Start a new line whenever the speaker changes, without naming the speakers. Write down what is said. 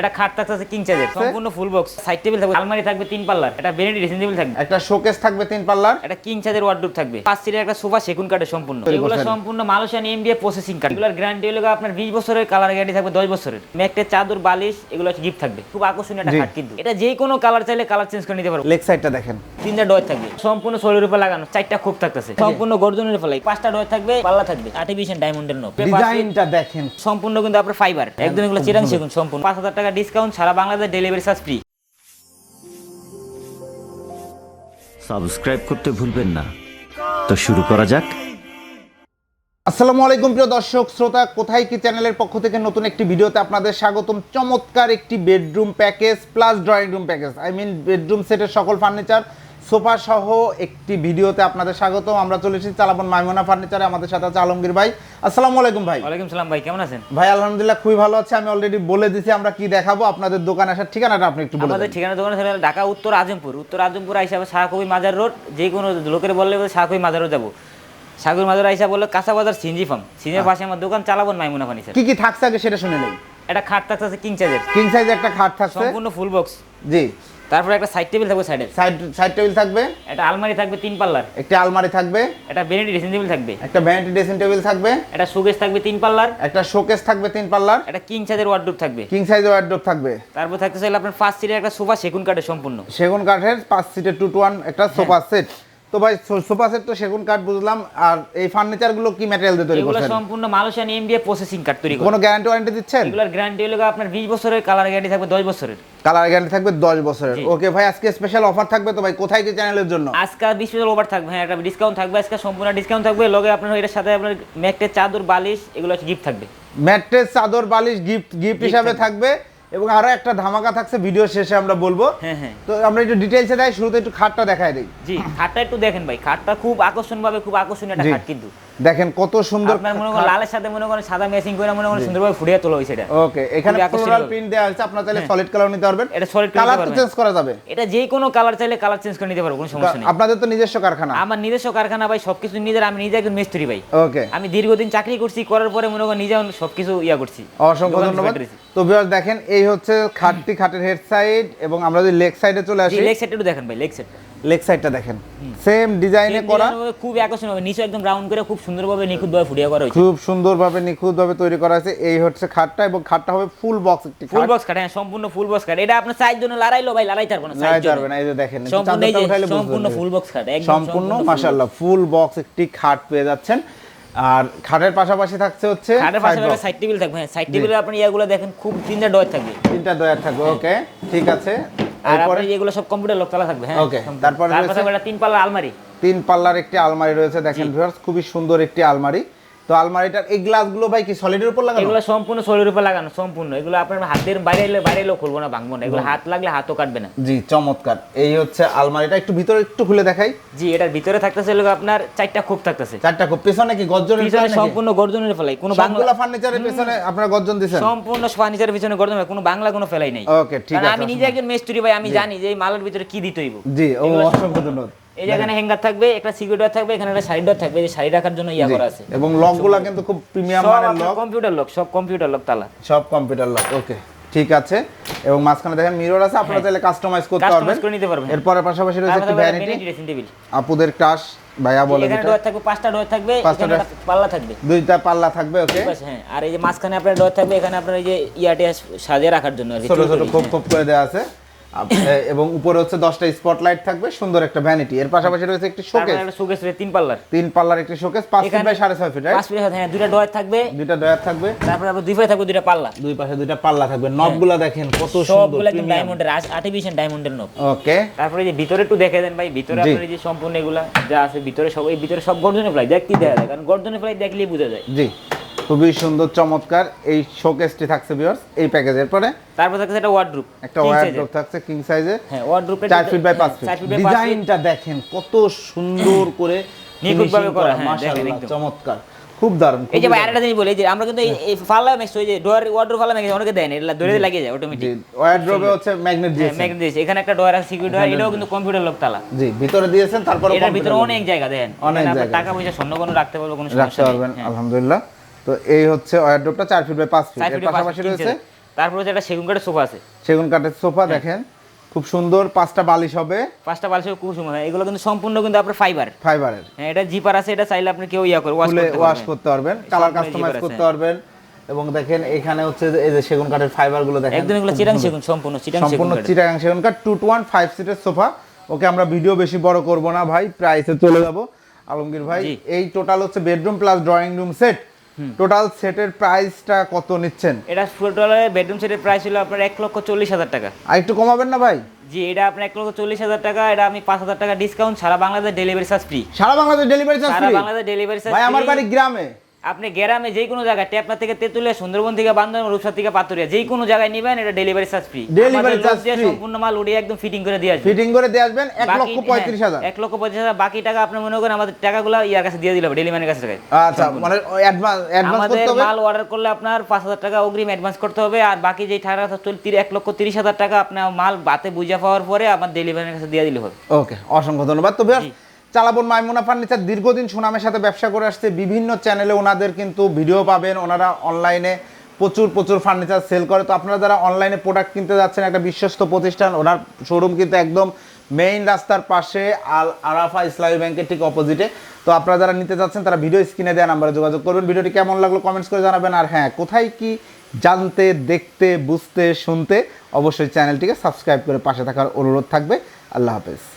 এটা খাট থাকছে কিং চার্জের সম্পূর্ণ ফুল বক্স সাইড টেবিল থাকবে আলমারি থাকবে তিন পাল্লার। এটা বেনেডি ড্রেসিং টেবিল থাকবে।
একটা শোকেস থাকবে তিন পাল্লার।
এটা কিং চার্জের ওয়ার্ডরোব থাকবে। পাঁচ সিটের একটা সোফা সেগুন কাঠের সম্পূর্ণ। এগুলো। সম্পূর্ণ মালয়েশিয়ান এমবিএ প্রসেসিং কাঠ এগুলোর গ্যারান্টি হলো আপনার 20 বছরের কালার গ্যারান্টি থাকবে 10 বছরের। ম্যাকটের চাদর বালিশ এগুলো গিফট থাকবে। খুব আকর্ষণীয় একটা। খাট কিন্তু। এটা যে কোনো কালার চাইলে কালার চেঞ্জ করে নিতে পারব
লেগ সাইডটা দেখেন।
তিনটা ডয় থাকবে। সম্পূর্ণ সোলের উপর লাগানো। চারটা খুব থাকতেছে। সম্পূর্ণ গর্জনের লাগে পাঁচটা ডয় থাকবে পাল্লা থাকবে। আর্টিফিশিয়াল ডায়মন্ডের নো
ডিজাইনটা দেখেন।
সম্পূর্ণ কিন্তু আপনার ফাইবার একদম এগুলো চিরাং সেগুন সম্পূর্ণ। পাঁচ হাজার টাকা ডিসকাউন্ট সারা Bangladesh delivery charge free
subscribe করতে ভুলবেন না। তো শুরু করা যাক।
আসসালামু আলাইকুম প্রিয় দর্শক শ্রোতা কোথায় কি চ্যানেলের পক্ষ থেকে নতুন একটি ভিডিওতে আপনাদের স্বাগতম। চমৎকার একটি bedroom package plus drawing room package I mean bedroom সেটের সকল ফার্নিচার সোফা সহ একটি ভিডিওতে আপনাদের স্বাগত আমরা চলে এসেছি চালাবন মাইমোনা ফার্নিচারে। আমাদের সাথে আছে আলমগীর ভাই। আসসালামু আলাইকুম ভাই।
ওয়ালাইকুম সালাম ভাই কেমন আছেন?
ভাই আলহামদুলিল্লাহ খুবই ভালো আছে। আমি অলরেডি বলে দিছি আমরা কি দেখাবো? আপনাদের দোকান আসার ঠিকানাটা আপনি একটু বলে
আমাদের ঠিকানা দোকান হলো ঢাকা উত্তর আজমপুর। উত্তর আজমপুর আইসা শাহকবি মাজার রোড। যে কোনো লোকের বললে শাহকবি মাজার রোড যাব। শাহকবি মাজার আইসা বলল কাঁচা বাজার সিনজি ফার্ম। সিনজির পাশে আমার দোকান চালাবন মাইমুনা ফার্নিচার।
কি কি থাকছে আগে সেটা শুনে নেই।
এটা খাট থাকছে কিং চার্জের
কিং সাইজের একটা খাট থাকছে।
সম্পূর্ণ ফুল বক্স
জি।
তারপরে একটা সাইড টেবিল থাকবে সাইডে
সাইড সাইড টেবিল থাকবে।
একটা আলমারি থাকবে তিন পাল্লার।
একটা আলমারি থাকবে।
একটা বেনেডি ড্রেসিং টেবিল থাকবে।
একটা ভ্যানিটি ড্রেসিং টেবিল থাকবে।
একটা শোকেস থাকবে তিন পাল্লার।
একটা শোকেস থাকবে তিন পাল্লার।
একটা কিং চার্জের ওয়ার্ডরোব থাকবে।
কিং সাইজ ওয়ার্ডরোব থাকবে।
তারপর থাকতে চাইলে আপনার ফার্স্ট সিটের একটা সোফা সেগুন কাঠের সম্পূর্ণ।
সেগুন কাঠের পাঁচ সিটের টু টু ওয়ান একটা সোফা সেট তো ভাই সোফা সেট তো সেগুন কাঠ বুঝলাম আর এই ফার্নিচারগুলো কি ম্যাটেরিয়াল দিয়ে তৈরি
এগুলো সম্পূর্ণ মালয়েশিয়ান এমবিএ প্রসেসিং কাঠ তৈরি করে।
কোনো গ্যারান্টি ওয়ারেন্টি দিচ্ছেন?
এগুলোর গ্যারান্টি হলো আপনার 20 বছরের কালার গ্যারান্টি থাকবে 10 বছরের।
কালার গ্যারান্টি থাকবে দশ বছরের। ওকে ভাই আজকে স্পেশাল অফার থাকবে তো ভাই কোথায় কি চ্যানেলের জন্য?
আজকে বিশ অফার থাকবে হ্যাঁ একটা ডিসকাউন্ট থাকবে আজকে সম্পূর্ণ ডিসকাউন্ট থাকবে লগে আপনার এটার সাথে আপনার ম্যাকটের চাদর বালিশ এগুলো গিফট থাকবে।
ম্যাট্রেস চাদর বালিশ গিফট গিফট হিসাবে থাকবে। এবং আরও একটা ধামাকা থাকছে ভিডিও শেষে আমরা বলব।
হ্যাঁ হ্যাঁ।
তো আমরা একটু ডিটেইলসে দেয় শুরুতে একটু খাটটা দেখায় দিই।
জি খাটটা একটু দেখেন ভাই খাটটা খুব আকর্ষণভাবে খুব আকর্ষণীয় একটা খাট কিন্তু।
দেখেন কত সুন্দর
আপনার মনে করেন লালের সাথে মনে করেন সাদা ম্যাচিং করে মনে করেন সুন্দরভাবে ফুটিয়ে তোলা হয়েছে এটা।
ওকে এখানে ফ্লোরাল প্রিন্ট দেওয়া হয়েছে আপনারা চাইলে
হ্যাঁ।
সলিড কালার নিতে পারবেন।
এটা color
কালার তো চেঞ্জ করা যাবে।
এটা যে কোনো কালার চাইলে কালার চেঞ্জ করে নিতে পারব কোনো সমস্যা নেই।
আপনাদের তো নিজস্ব কারখানা।
আমার নিজস্ব কারখানা ভাই সবকিছু নিজের আমি নিজে একজন মিস্ত্রি ভাই।
ওকে
আমি দীর্ঘদিন চাকরি করছি করার পরে মনে করেন নিজে সবকিছু ইয়া করছি।
অসংখ্য ধন্যবাদ। তো ভিউয়ার্স দেখেন এই হচ্ছে খাটটি খাটের হেড সাইড এবং আমরা যদি লেগ সাইডে চলে আসি।
লেগ সেট একটু দেখেন ভাই লেগ সেট
লেগ সাইডটা দেখেন। সেম ডিজাইনে করা।
খুবই আকর্ষণ হবে নিচে একদম রাউন্ড করে খুব সুন্দরভাবে নিখুঁতভাবে ফুটিয়ে করা হয়েছে।
খুব সুন্দরভাবে নিখুঁতভাবে তৈরি করা হয়েছে। এই হচ্ছে খাটটা এবং খাটটা হবে ফুল বক্স একটি
ফুল
খাট।
বক্স কাট হ্যাঁ সম্পূর্ণ ফুল বক্স কাট এটা আপনার সাইজ জন্য লড়াইলো ভাই লড়াই পারব না size
পারবে না এই যে দেখেন
সম্পূর্ণ। ফুল বক্স কাট একদম
সম্পূর্ণ মাশাআল্লাহ ফুল বক্স একটি খাট পেয়ে যাচ্ছেন। আর খাটের পাশাপাশি থাকছে হচ্ছে
খাটের
side
পাশে
box।
সাইড টেবিল থাকবে হ্যাঁ সাইড টেবিলে আপনি ইয়াগুলো দেখেন খুব তিনটা ডয়ার থাকবে।
তিনটা ডয়ার থাকবে ওকে ঠিক আছে।
আর আপনি এগুলো সব কম্পিউটার লোক তালা থাকবে হ্যাঁ? ওকে
তারপরে
তিন পাল্লা আলমারি।
তিন পাল্লার একটি আলমারি রয়েছে দেখেন ভিউয়ার্স খুবই সুন্দর একটি আলমারি। তো আলমারিটার এই গ্লাসগুলো ভাই কি সলিডের উপর লাগানো?
এগুলো সম্পূর্ণ শরীরের উপর লাগানো সম্পূর্ণ। এগুলো আপনার হাতের বাইরে এলে বাইরে এলেও খুলবো না ভাঙবো না। এগুলো হাত লাগলে হাতও কাটবে না।
জি চমৎকার। এই হচ্ছে আলমারিটা একটু ভিতরে একটু খুলে দেখাই।
জি এটার ভিতরে থাকতেছে হলো আপনার চারটা খুব থাকতেছে।
চারটা খুব পেছনে কি গর্জনের
পিছনে সম্পূর্ণ গর্জনের ফেলাই কোনো বাংলা
ফার্নিচারের পেছনে আপনারা গর্জন দিছেন?
সম্পূর্ণ ফার্নিচারের পিছনে গর্জন কোনো বাংলা কোনো ফেলাই নাই।
ওকে ঠিক আছে
আমি নিজে একজন মেস্তুরি ভাই আমি জানি যে এই মালের ভিতরে কি দিতে হইব।
জি ও অসংখ্য ধন্যবাদ।
এই এখানে হ্যাঙ্গার থাকবে একটা সিকিউরিটি ডোর থাকবে এখানে একটা সাইড ডোর থাকবে যে শাড়ি রাখার জন্য ইয়া করা আছে।
এবং লকগুলা কিন্তু খুব প্রিমিয়াম মানের লক
কম্পিউটার লক সব কম্পিউটার লক তালা।
সব কম্পিউটার লক ওকে ঠিক আছে। এবং মাঝখানে দেখেন মিরর আছে আপনারা চাইলে কাস্টমাইজ করতে পারবেন।
কাস্টমাইজ করে নিতে পারবেন।
এরপরে পাশাপাশি রয়েছে একটি ভ্যানিটি আপুদের ক্রাশ ভাইয়া বলে
এখানে ডোর থাকবে পাঁচটা ডোর থাকবে
পাঁচটা
এখানে পাল্লা থাকবে।
দুইটা পাল্লা থাকবে ওকে
হ্যাঁ। আর এই যে মাঝখানে আপনার ডোর থাকবে এখানে আপনার এই যে ইয়াটে সাজিয়ে রাখার জন্য
ছোট ছোট খোপ
হ্যাঁ।
খোপ করে দেওয়া আছে। এবং উপরে হচ্ছে দশটা স্পটলাইট থাকবে সুন্দর একটা ভ্যানিটি এর পাশাপাশি রয়েছে একটি শোকেস
শোকেস তিন পাল্লার।
তিন পাল্লার একটি শোকেস পাঁচ ফিট বাই সাড়ে ছয় ফিট
পাঁচ ফিট হ্যাঁ দুইটা ডোর থাকবে।
দুইটা ডয়ার থাকবে।
তারপরে আবার দুই পাশে থাকবে দুইটা পাল্লা।
দুই পাশে দুইটা পাল্লা থাকবে। নবগুলা দেখেন কত সুন্দর
সবগুলো একদম ডায়মন্ডের আর্টিফিশিয়াল ডায়মন্ডের নব
ওকে
তারপরে যে ভিতরে একটু দেখে দেন ভাই ভিতরে আপনার যে সম্পূর্ণ এগুলা যা আছে ভিতরে সব এই ভিতরে সব গর্জনের ফ্লাই দেখতে দেখা যায়। কারণ গর্জনের ফ্লাই দেখলেই বোঝা যায়।
জি। খুবই সুন্দর চমৎকার। এই শোকেসটি থাকছে ভিউয়ার্স এই প্যাকেজের পরে
তারপর থাকছে একটা ওয়ার্ডরোব
একটা ওয়ার্ডরোব থাকছে কিং সাইজে
হ্যাঁ ওয়ার্ডরোব
চার ফিট বাই পাঁচ ফিট ডিজাইনটা দেখেন কত সুন্দর করে
নিখুঁতভাবে করা, হ্যাঁ,
মাশাআল্লাহ,
দেখেন একদম।
চমৎকার। খুব দারুণ
এই যে ভাই আরেকটা জিনিস বলি যে আমরা কিন্তু এই- ফাল্লা মেক্স ওই যে ডোয়ার ওয়ার্ডরোব ফাল্লা মেক্স অনেকে দেয় না এটা ধরে লাগিয়ে যায় অটোমেটিক
ওয়ার্ড্রোবে হচ্ছে ম্যাগনেট দিয়েছেন
ম্যাগনেট দিয়েছে। এখানে একটা ডোয়ার আছে সিকিউরিটি ডোয়ার এটাও কিন্তু কম্পিউটার লক তালা
জি ভিতরে দিয়েছেন তারপরে
এটার ভিতরে অনেক জায়গা দেন
অনেক জায়গা।
টাকা পয়সা স্বর্ণ কোনো রাখতে পারবে কোনো সমস্যা নেই।
পারবেন
হ্যাঁ।
আলহামদুলিল্লাহ। তো এই হচ্ছে ওয়ার্ড্রোবটা চার ফিট বাই পাঁচ ফিট এর পাশাপাশি রয়েছে
তারপর একটা সেগুন কাঠের সোফা আছে।
সেগুন কাঠের সোফা
হ্যাঁ।
দেখেন। খুব সুন্দর পাঁচটা বালিশ হবে।
পাঁচটা বালিশের খুব সুন্দর। এগুলো কিন্তু সম্পূর্ণ কিন্তু আপনার ফাইবার
ফাইবারের
হ্যাঁ এটা জিপার আছে এটা চাইলে আপনি কেউ ইয়া করে ওয়াশ করতে
ওয়াশ করতে পারবেন কালার কাস্টমাইজ করতে পারবেন। এবং দেখেন এখানে হচ্ছে এই যে সেগুন কাঠের ফাইবারগুলো দেখেন
একদম এগুলো চিরাং সেগুন সম্পূর্ণ চিরাং সেগুন
সম্পূর্ণ। চিটাগাং সেগুন কাঠ টু টু ওয়ান ফাইভ সিটের সোফা। ওকে আমরা ভিডিও বেশি বড় করব না ভাই। প্রাইসে চলে যাব। আলমগীর ভাই এই টোটাল হচ্ছে bedroom plus drawing room set total সেটের প্রাইসটা কত নিচ্ছেন?
এটা টোটালে বেডরুম সেটের প্রাইস ছিল আপনার এক লক্ষ চল্লিশ হাজার টাকা।
আর একটু কমাবেন না ভাই?
জি এটা আপনার এক লক্ষ চল্লিশ হাজার টাকা এটা আমি পাঁচ হাজার টাকা ডিসকাউন্ট সারা বাংলাদেশ ডেলিভারি চার্জ ফ্রি
সারা বাংলাদেশ ডেলিভারি চার্জ
সারা বাংলাদেশ ডেলিভারি চার্জ
ভাই আমার বাড়ি গ্রামে।
আপনি গ্রামে যে কোনো জায়গায় টেপনা থেকে তেতুলিয়া সুন্দরবন থেকে বান্দরবান রূপসা থেকে পাতুরিয়া যে কোনো জায়গায় নেবেন এটা delivery charge free
Delivery charge free।
সম্পূর্ণ মাল উড়িয়ে একদম ফিটিং করে দিয়ে আসবে।
ফিটিং করে দিয়ে আসবেন এক লক্ষ পঁয়ত্রিশ
হ্যাঁ,
হাজার।
এক লক্ষ পঁয়ত্রিশ হাজার। বাকি টাকা আপনি মনে করেন আমাদের টাকাগুলো ইয়ার কাছে দিয়ে দিলে হবে ডেলিভারির কাছে
আচ্ছা মানে অ্যাডভান্স অ্যাডভান্স করতে হবে?
মাল অর্ডার করলে আপনার পাঁচ হাজার টাকা অগ্রিম অ্যাডভান্স করতে হবে আর বাকি যে টাকা চল এক লক্ষ তিরিশ হাজার টাকা আপনার মাল বাতে বুঝা পাওয়ার পরে আপনার ডেলিভারির কাছে দিয়ে দিলে হবে।
ওকে অসংখ্য ধন্যবাদ। তো ভিউয়ার্স চালাবন মাইমুনা ফার্নিচার দীর্ঘদিন সুনামের সাথে ব্যবসা করে আসছে। বিভিন্ন চ্যানেলে ওনাদের কিন্তু ভিডিও পাবেন। ওনারা অনলাইনে প্রচুর প্রচুর ফার্নিচার সেল করে। তো আপনারা যারা অনলাইনে প্রোডাক্ট কিনতে যাচ্ছেন, একটা বিশ্বস্ত প্রতিষ্ঠান, ওনার শোরুম কিন্তু একদম মেইন রাস্তার পাশে আল আরাফা ইসলামী ব্যাংকের ঠিক অপোজিটে তো আপনারা যারা নিতে যাচ্ছেন, তারা ভিডিও স্ক্রিনে দেওয়া নাম্বারে যোগাযোগ করবেন। ভিডিওটি কেমন লাগল কমেন্টস করে জানাবেন। আর হ্যাঁ কোথায় কি জানতে, দেখতে, বুঝতে, শুনতে, অবশ্যই চ্যানেলটিকে সাবস্ক্রাইব করে পাশে থাকার অনুরোধ থাকবে। আল্লাহ হাফেজ।